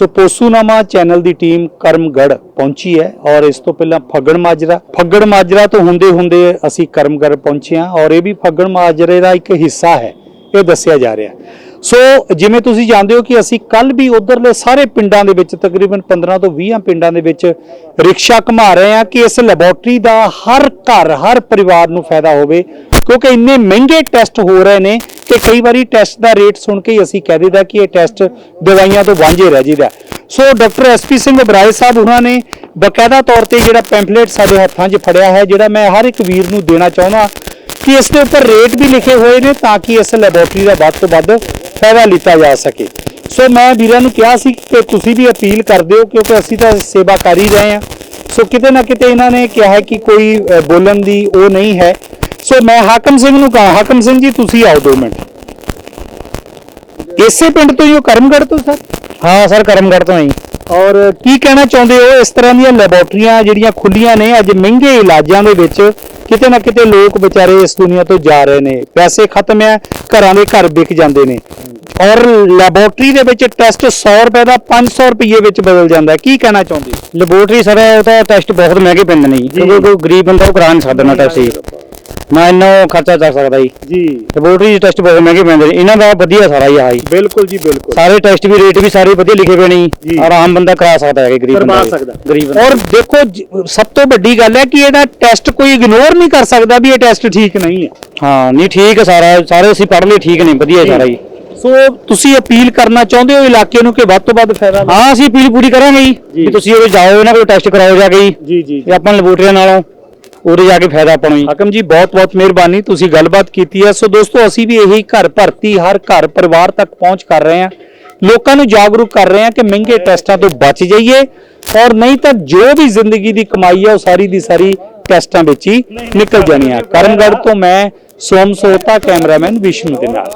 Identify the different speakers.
Speaker 1: ਸੋ ਪੋਸੂਨਾਮਾ channel ਦੀ team Karamgarh ਪਹੁੰਚੀ ਹੈ ਔਰ ਇਸ ਤੋਂ ਪਹਿਲਾਂ ਫੱਗੜ ਮਾਜਰਾ ਫੱਗੜ ਮਾਜਰਾ ਤੋਂ ਹੁੰਦੇ ਹੁੰਦੇ ਅਸੀਂ ਕਰਮਗੜ ਪਹੁੰਚੇ ਹਾਂ ਔਰ ਇਹ ਵੀ ਫੱਗੜ ਮਾਜਰੇ ਦਾ ਇੱਕ ਹਿੱਸਾ ਹੈ, ਇਹ ਦੱਸਿਆ ਜਾ ਰਿਹਾ ਸੋ ਜਿਵੇਂ ਤੁਸੀਂ ਜਾਣਦੇ ਹੋ ਕਿ ਅਸੀਂ ਕੱਲ ਵੀ ਉਧਰਲੇ ਸਾਰੇ ਪਿੰਡਾਂ ਦੇ ਵਿੱਚ ਤਕਰੀਬਨ 15 ਤੋਂ 20 ਪਿੰਡਾਂ ਦੇ ਵਿੱਚ ਰਿਕਸ਼ਾ ਘੁਮਾ ਰਹੇ ਹਾਂ ਕਿ ਇਸ ਲੈਬੋਰਟਰੀ ਦਾ ਹਰ ਘਰ, ਹਰ ਪਰਿਵਾਰ ਨੂੰ ਫਾਇਦਾ ਹੋਵੇ ਕਿਉਂਕਿ ਇੰਨੇ ਮਹਿੰਗੇ ਟੈਸਟ ਹੋ ਰਹੇ ਨੇ ਕਿ ਕਈ ਵਾਰੀ ਟੈਸਟ ਦਾ ਰੇਟ ਸੁਣ ਕੇ ਹੀ ਅਸੀਂ ਕਹਿ ਦਿੰਦਾ ਕਿ ਇਹ ਟੈਸਟ ਦਵਾਈਆਂ ਤੋਂ ਵਾਂਝੇ ਰਹਿ ਜਿਹਦਾ ਸੋ ਡਾਕਟਰ ਐਸਪੀ ਸਿੰਘ ਬਰਾਏ ਸਾਹਿਬ ਉਹਨਾਂ ਨੇ ਬਕਾਇਦਾ ਤੌਰ ਤੇ ਜਿਹੜਾ ਪੈਂਫਲੇਟ ਸਾਡੇ ਹੱਥਾਂ 'ਚ ਫੜਿਆ ਹੈ, ਜਿਹੜਾ ਮੈਂ ਹਰ ਇੱਕ ਵੀਰ ਨੂੰ ਦੇਣਾ ਚਾਹੁੰਦਾ ਕਿ ਇਸ ਦੇ ਉੱਪਰ ਰੇਟ ਵੀ ਲਿਖੇ ਹੋਏ ਨੇ ਤਾਂ ਕਿ ਇਸ ਲੈਬੋਰਟਰੀ ਦਾ ਵੱਧ ਤੋਂ ਵੱਧ ਫਾਇਦਾ ਲਿੱਤਾ ਜਾ ਸਕੇ। ਸੋ ਮੈਂ ਵੀਰਾਂ ਨੂੰ ਕਿਹਾ ਸੀ ਕਿ ਤੁਸੀਂ ਵੀ ਅਪੀਲ ਕਰਦੇ ਹੋ ਕਿਉਂਕਿ ਅਸੀਂ ਤਾਂ ਸੇਵਾ ਕਰ ਹੀ ਰਹੇ ਹਾਂ। ਸੋ ਕਿਤੇ ਨਾ ਕਿਤੇ ਇਹਨਾਂ ਨੇ ਕਿਹਾ ਹੈ ਕਿ ਕੋਈ ਬੋਲਣ ਦੀ ਉਹ ਨਹੀਂ ਹੈ। ਸੋ ਮੈਂ ਹਾਕਮ ਸਿੰਘ ਨੂੰ ਕਹਾਂ ਹਾਕਮ ਸਿੰਘ ਜੀ ਤੁਸੀਂ ਆਓ 2 ਮਿੰਟ। ਇਸੇ ਪਿੰਡ ਤੋਂ ਹੀ ਹੋ ਕਰਮਗੜ ਤੋਂ ਸਰ?
Speaker 2: ਹਾਂ ਸਰ ਕਰਮਗੜ ਤੋਂ ਹੀ
Speaker 1: ਔਰ ਕੀ ਕਹਿਣਾ ਚਾਹੁੰਦੇ ਹੋ ਇਸ ਤਰ੍ਹਾਂ ਦੀਆਂ ਲੈਬੋਰਟਰੀਆਂ ਜਿਹੜੀਆਂ ਖੁੱਲੀਆਂ ਨੇ ਅੱਜ ਮਹਿੰਗੇ ਇਲਾਜਾਂ ਦੇ ਵਿੱਚ ਕਿਤੇ ਨਾ ਕਿਤੇ ਲੋਕ ਵਿਚਾਰੇ ਇਸ ਦੁਨੀਆ ਤੋਂ ਜਾ ਰਹੇ ਨੇ। ਪੈਸੇ ਖਤਮ ਹੈ ਘਰਾਂ ਦੇ ਘਰ ਵਿਕ ਜਾਂਦੇ ਨੇ। ਔਰ ਲੈਬੋਰਟਰੀ ਦੇ ਵਿੱਚ ਟੈਸਟ 100 ਰੁਪਏ ਦਾ 500 ਰੁਪਏ ਵਿੱਚ ਬਦਲ ਜਾਂਦਾ ਕੀ ਕਹਿਣਾ ਚਾਹੁੰਦੇ
Speaker 2: ਲੈਬੋਰਟਰੀ ਸਰ ਉਹ ਤਾਂ ਟੈਸਟ ਬਹੁਤ ਮਹਿੰਗੇ ਪੈਂਦੇ ਨੇ ਕਿਉਂਕਿ ਕੋਈ ਗਰੀਬ ਬੰਦਾ ਉਹ ਕਰਾ ਨਹੀਂ ਸਕਦਾ ਨਾ ਟੈਸਟ ਨਾ ਇੰਨਾ ਖਰਚਾ ਚੱਕ ਸਕਦਾ ਜੀ।
Speaker 1: ਜੀ।
Speaker 2: ਲੈਬੋਰਟਰੀ ਟੈਸਟ ਬਹੁਤ ਮਹਿੰਗੇ ਪੈਂਦੇ ਨੇ। ਇਹਨਾਂ ਦਾ ਵਧੀਆ ਸਾਰਾ ਹੀ ਆ ਜੀ।
Speaker 1: ਬਿਲਕੁਲ ਜੀ ਬਿਲਕੁਲ।
Speaker 2: ਸਾਰੇ ਟੈਸਟ ਵੀ ਰੇਟ ਵੀ ਸਾਰੇ ਵਧੀਆ ਲਿਖੇ ਪਏ ਨੇ
Speaker 1: ਜੀ।
Speaker 2: ਆਮ ਬੰਦਾ ਕਰਾ ਸਕਦਾ ਹੈ ਗਰੀਬ
Speaker 1: ਕਰਵਾ
Speaker 2: ਬੰਦਾ
Speaker 1: ਸਕਦਾ।
Speaker 2: ਗਰੀਬ ਬੰਦਾ।
Speaker 1: ਔਰ ਦੇਖੋ ਸਭ ਤੋਂ ਵੱਡੀ ਗੱਲ ਹੈ ਕਿ ਇਹਦਾ ਟੈਸਟ ਕੋਈ ਇਗਨੋਰ ਨਹੀਂ ਕਰ ਸਕਦਾ ਵੀ ਇਹ ਟੈਸਟ ਠੀਕ ਨਹੀਂ ਹੈ।
Speaker 2: ਹਾਂ ਨਹੀਂ ਠੀਕ ਹੈ ਸਾਰਾ। ਸਾਰੇ ਅਸੀਂ ਪੜ੍ਹ ਲਏ ਠੀਕ ਨੇ ਵਧੀਆ ਸਾਰਾ ਜੀ।
Speaker 1: ਸੋ ਤੁਸੀਂ ਅਪੀਲ ਕਰਨਾ ਚਾਹੁੰਦੇ ਹੋ ਇਲਾਕੇ ਨੂੰ ਕਿ ਵੱਧ ਤੋਂ ਵੱਧ ਫਾਇਦਾ।
Speaker 2: ਹਾਂ ਅਸੀਂ ਅਪੀਲ ਪੂਰੀ ਕਰਾਂਗੇ ਜੀ। ਵੀ ਤੁਸੀਂ ਉਹ ਜਾਓ ਇਹਨਾਂ ਕੋਲ ਟੈਸਟ ਕਰਾਓ ਜਾ ਕੇ ਜੀ।
Speaker 1: ਜੀ
Speaker 2: ਆਪਾਂ ਲੈਬੋਰਟਰੀਆਂ ਨਾਲੋਂ ਉਰੇ ਜਾ ਕੇ ਫਾਇਦਾ ਪਾਉਣਾ। ਨੂੰ ਜੀ
Speaker 1: ਹਾਕਮ ਜੀ ਬਹੁਤ ਬਹੁਤ ਮਿਹਰਬਾਨੀ, ਤੁਸੀਂ ਗੱਲਬਾਤ ਕੀਤੀ ਹੈ। ਸੋ ਦੋਸਤੋ, ਅਸੀਂ ਵੀ ਇਹੀ ਘਰ ਭਰਤੀ, ਹਰ ਘਰ ਪਰਿਵਾਰ ਤੱਕ ਪਹੁੰਚ ਕਰ ਰਹੇ ਹਾਂ। ਲੋਕਾਂ ਨੂੰ ਜਾਗਰੂਕ ਕਰ ਰਹੇ ਹਾਂ ਕਿ ਮਹਿੰਗੇ ਟੈਸਟਾਂ ਤੋਂ ਬਚ ਜਾਈਏ ਔਰ ਨਹੀਂ ਤਾਂ ਜੋ ਵੀ ਜ਼ਿੰਦਗੀ ਦੀ ਕਮਾਈ ਹੈ, ਉਹ ਸਾਰੀ ਦੀ ਸਾਰੀ ਟੈਸਟਾਂ ਵਿੱਚ ਹੀ ਨਿਕਲ ਜਾਣੀ ਹੈ ਕਰਮਗੜ੍ਹ ਤੋਂ ਮੈਂ ਸੋਮ ਸੋਤਾ, ਕੈਮਰਾਮੈਨ ਵਿਸ਼ਨੂੰ ਦੇ ਨਾਲ।